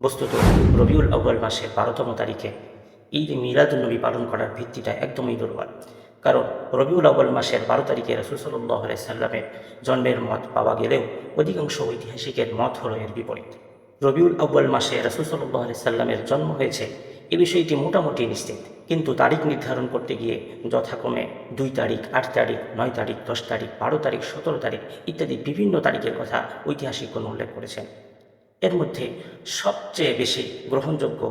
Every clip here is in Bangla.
বস্তুত রবিউল আউ্বাল মাসের বারোতম তারিখে ঈদ মিলাদুলনবী পালন করার ভিত্তিটা একদমই দুর্বল। কারণ রবিউল আউ্বাল মাসের বারো তারিখে রসুল সাল্লাহ সাল্লামের জন্মের মত পাওয়া গেলেও অধিকাংশ ঐতিহাসিকের মত হল এর বিপরীত। রবিউল আউ্বাল মাসে রসুল সাল্লাহ সাল্লামের জন্ম হয়েছে এ বিষয়টি মোটামুটি নিশ্চিত। কিন্তু তারিখ নির্ধারণ করতে গিয়ে যথাক্রমে দুই তারিখ, আট তারিখ, নয় তারিখ, দশ তারিখ, বারো তারিখ, সতেরো তারিখ ইত্যাদি বিভিন্ন তারিখের কথা ঐতিহাসিকগণ উল্লেখ করেছেন। এর মধ্যে সবচেয়ে বেশি গ্রহণযোগ্য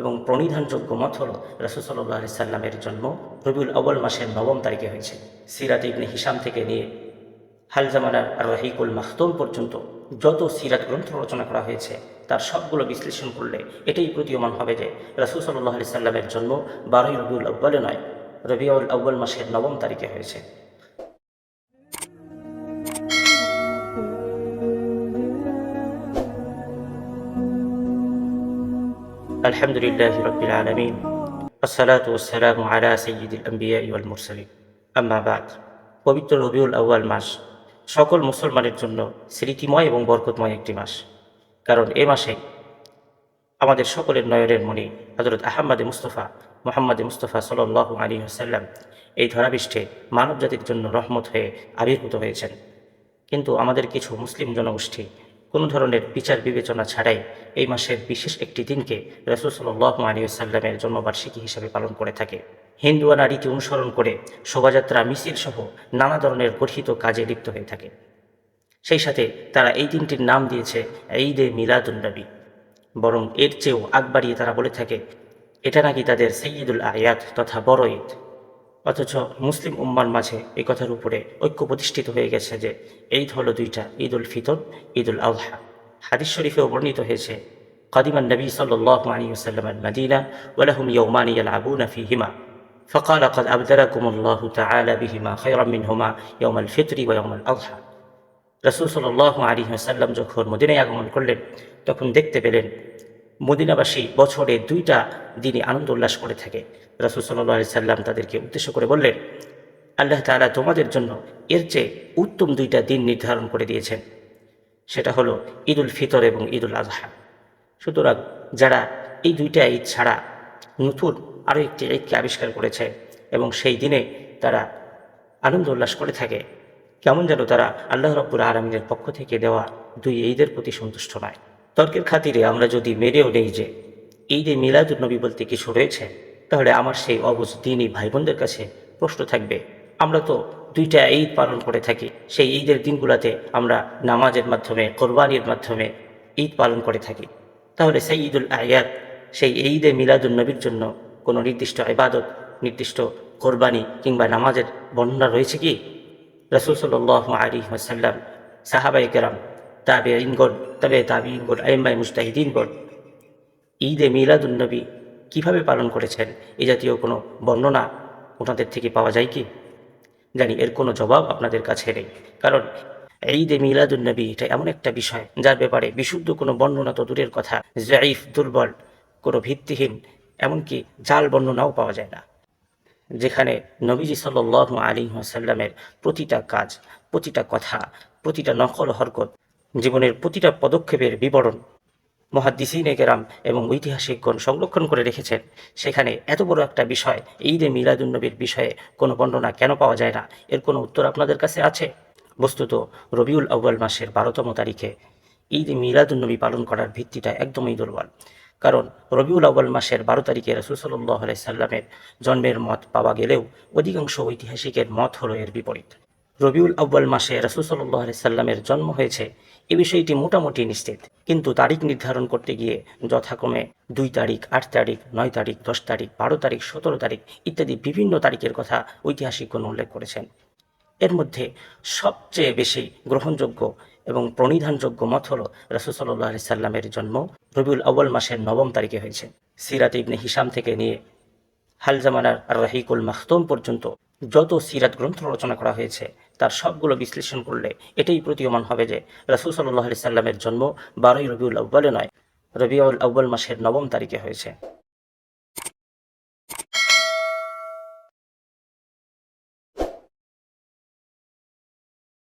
এবং প্রণিধানযোগ্য মত হল রসুসল্লাহ আলি সাল্লামের জন্ম রবিউল আউ্বাল মাসের নবম তারিখে হয়েছে। সিরাত ইবনে হিসাম থেকে নিয়ে হালজামানার রহিকুল মাহতুম পর্যন্ত যত সিরাত গ্রন্থ রচনা করা হয়েছে, তার সবগুলো বিশ্লেষণ করলে এটাই প্রতীয়মান হবে যে রসুল সাল্লাহ আলি সাল্লামের জন্ম বারোই রবিউল আউ্বালে নয়, রবিউল আউ্বাল মাসের নবম তারিখে হয়েছে। আলহামদুলিল্লাহ রবিল আলমিন। আসসালাতু আসসালামু আলা সঈদুল আম্বিয়া ইউল আম্মাবাদ পবিত্র রবিউল আউয়াল মাস সকল মুসলমানের জন্য স্মৃতিময় এবং বরকতময় একটি মাস। কারণ এ মাসে আমাদের সকলের নয়নের মনে হজরত আহম্মদে মুস্তফা, মোহাম্মদে মুস্তফা সাল আলী হাসাল্লাম এই ধরাবিষ্টে মানব জাতির জন্য রহমত হয়ে আবির্ভূত হয়েছেন। কিন্তু আমাদের কিছু মুসলিম জনগোষ্ঠী কোনো ধরনের বিচার বিবেচনা ছাড়াই এই মাসের বিশেষ একটি দিনকে রসুল সাল্লাহ আলিয়াল্লামের জন্মবার্ষিকী হিসাবে পালন করে থাকে। হিন্দুয়ানা রীতি অনুসরণ করে শোভাযাত্রা, মিছিল সহ নানা ধরনের গঠিত কাজে লিপ্ত হয়ে থাকে। সেই সাথে তারা এই দিনটির নাম দিয়েছে ঈদে মিলাদুল্নবী বরং এর চেয়েও আগ বাড়িয়ে তারা বলে থাকে, এটা নাকি তাদের সৈয়দুল আয়াত তথা বড় ঈদ। অথচ মুসলিম উম্মার মাঝে এই কথার উপরে ঐক্য প্রতিষ্ঠিত হয়ে গেছে যে ঈদ হলো দুইটা ঈদ উল ফিতর ঈদ উল আজহা হাদিস শরীফেও বর্ণিত হয়েছে قدم النبي صلى الله عليه وسلم المدينة ولهم يومان يلعبون فيهما فقال قد أبدلكم الله تعالى بهما خيرا منهما يوم الفطر ويوم الأضحى রসুল সাল্লাহ আলী সাল্লাম যখন মদিনায় আগমন করলেন তখন দেখতে পেলেন মদিনাবাসী বছরে দুইটা দিনে আনন্দ উল্লাস করে থাকে। রসুল সাল্লাহ সাল্লাম তাদেরকে উদ্দেশ্য করে বললেন, আল্লাহ তালা তোমাদের জন্য এর চেয়ে উত্তম দুইটা দিন নির্ধারণ করে দিয়েছেন। সেটা হলো ঈদ উল ফিতর এবং ঈদ উল আজহা সুতরাং যারা এই দুইটা ঈদ ছাড়া নতুন আরও একটি ঈদকে আবিষ্কার করেছে এবং সেই দিনে তারা আনন্দ উল্লাস করে থাকে, কেমন যেন তারা আল্লাহ রব্বুল আলমিনের পক্ষ থেকে দেওয়া দুই ঈদের প্রতি সন্তুষ্ট নয়। তর্কের খাতিরে আমরা যদি মেনেও নেই যে ঈদে মিলাদুল নবী বলতে কিছু রয়েছে, তাহলে আমার সেই অবুজ দিনই ভাই বোনদের কাছে প্রশ্ন থাকবে, আমরা তো দুইটা ঈদ পালন করে থাকি, সেই ঈদের দিনগুলোতে আমরা নামাজের মাধ্যমে, কোরবানির মাধ্যমে ঈদ পালন করে থাকি। তাহলে সেই ঈদুল আয়াত, সেই ঈদে মিলাদুল নবীর জন্য কোনো নির্দিষ্ট ইবাদত, নির্দিষ্ট কোরবানি কিংবা নামাজের বর্ণনা রয়েছে কি? রসুল সাল্লাহ আলী ওসাল্লাম সাহাবাই কেরাম তাবে ইনগণ তবে তাবি ইনগণ আইম্বাই মুস্তাহিদিনগণ ঈদে মিলাদুলনবী কীভাবে পালন করেছেন? এ জাতীয় কোনো বর্ণনা ওনাদের থেকে পাওয়া যায় কি? জানি এর কোনো জবাব আপনাদের কাছে নেই। কারণ ঈদ ঈদে মিলাদুলনবী এটা এমন একটা বিষয়, যার ব্যাপারে বিশুদ্ধ কোনো বর্ণনা তো দূরের কথা। জাইফ দুর্বল, কোনো ভিত্তিহীন, এমনকি জাল বর্ণনাও পাওয়া যায় না। যেখানে নবীজি সাল্ল আলী সাল্লামের প্রতিটা কাজ, প্রতিটা কথা, প্রতিটা নকল হরকত জীবনের প্রতিটা পদক্ষেপের বিবরণ। মহাদ্দিসিনে কেরাম এবং ঐতিহাসিকগণ সংরক্ষণ করে রেখেছেন। সেখানে এত বড় একটা বিষয়, ঈদে মিলাদুন্নবীর বিষয়ে কোনো বর্ণনা কেন পাওয়া যায় না? এর কোনো উত্তর আপনাদের কাছে আছে? বস্তুত, রবিউল আউ্বাল মাসের বারোতম তারিখে ঈদ মিলাদুন্নবী পালন করার ভিত্তিটা একদমই দুর্বল। কারণ, রবিউল আউ্বাল মাসের বারো তারিখে রসুল সাল্লাহ সাল্লামের জন্মের মত পাওয়া গেলেও অধিকাংশ ঐতিহাসিকের মত হলো এর বিপরীত। রবিউল আব্বাল মাসে রসুল সাল্লাহ সাল্লামের জন্ম হয়েছে, এ বিষয়টি মোটামুটি নিশ্চিত। কিন্তু তারিখ নির্ধারণ করতে গিয়ে যথাক্রমে দুই তারিখ, আট তারিখ, নয় তারিখ, দশ তারিখ, বারো তারিখ, সতেরো তারিখ ইত্যাদি বিভিন্ন তারিখের কথা ঐতিহাসিকগণ উল্লেখ করেছেন। এর মধ্যে সবচেয়ে বেশি গ্রহণযোগ্য এবং প্রণিধানযোগ্য মত হল রসুল সাল্লাহ সাল্লামের জন্ম রবিউল আউ্বাল মাসের নবম তারিখে হয়েছে। সিরাত ইবনে হিসাম থেকে নিয়ে হালজামানার রহিকুল মাহতুম পর্যন্ত যত সিরাত গ্রন্থ রচনা করা হয়েছে, তার সবগুলো বিশ্লেষণ করলে এটাই প্রতীয়মান হবে যে রাসুল সাল্লাহ সাল্লামের জন্ম বারোই রবিউল আউ্বালে নয়, রবিউল আব্বাল মাসের নবম তারিখে হয়েছে।